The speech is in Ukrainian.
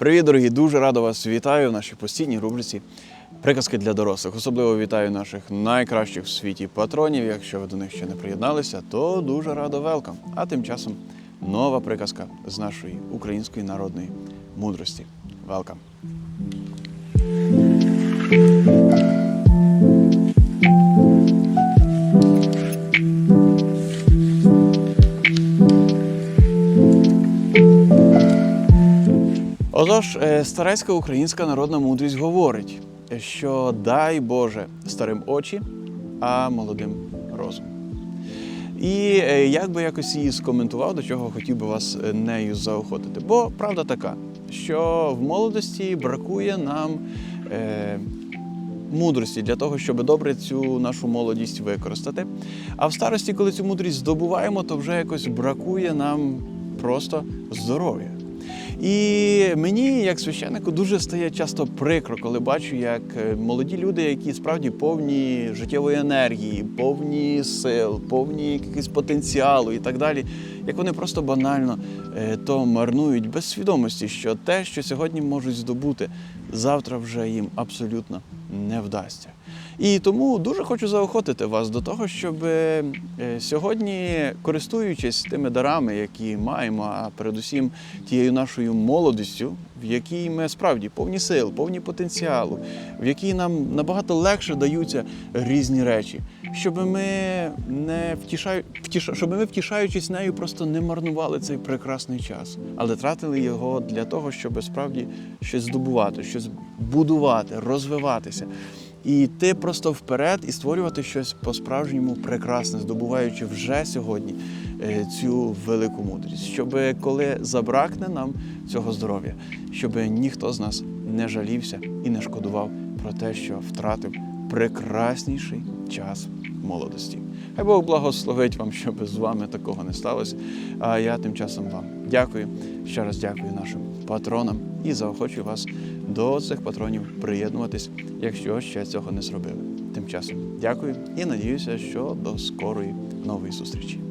Привіт, дорогі! Дуже радо вас вітаю в нашій постійній рубриці Приказки для дорослих. Особливо вітаю наших найкращих в світі патронів. Якщо ви до них ще не приєдналися, то дуже радо велкам. А тим часом нова приказка з нашої української народної мудрості. Велкам! Отож, е, старецька українська народна мудрість говорить, що дай Боже старим очі, а молодим розум. І е, як би якось її скоментував, до чого хотів би вас е, нею заохотити. Бо правда така, що в молодості бракує нам е, мудрості для того, щоб добре цю нашу молодість використати. А в старості, коли цю мудрість здобуваємо, то вже якось бракує нам просто здоров'я. І мені, як священнику, дуже стає часто прикро, коли бачу, як е, молоді люди, які справді повні життєвої енергії, повні сил, повні якихось потенціалу і так далі, як вони просто банально е, то марнують без свідомості, що те, що сьогодні можуть здобути, завтра вже їм абсолютно не вдасться. І тому дуже хочу заохотити вас до того, щоб е, сьогодні, користуючись тими дарами, які маємо, а передусім тією нашою молодістю, в якій ми справді повні сил, повні потенціалу, в якій нам набагато легше даються різні речі, щоб ми не втішаю, втіша, щоб ми втішаючись нею, просто не марнували цей прекрасний час, але тратили його для того, щоб справді щось здобувати, щось будувати, розвиватися. І йти просто вперед і створювати щось по-справжньому прекрасне, здобуваючи вже сьогодні е, цю велику мудрість, щоб коли забракне нам цього здоров'я, щоб ніхто з нас не жалівся і не шкодував про те, що втратив прекрасніший час молодості. Хай Бог благословить вам, щоб з вами такого не сталося. А я тим часом вам дякую. Ще раз дякую нашим патронам і заохочую вас до цих патронів приєднуватись, якщо ще цього не зробили. Тим часом дякую і надіюся, що до скорої нової зустрічі.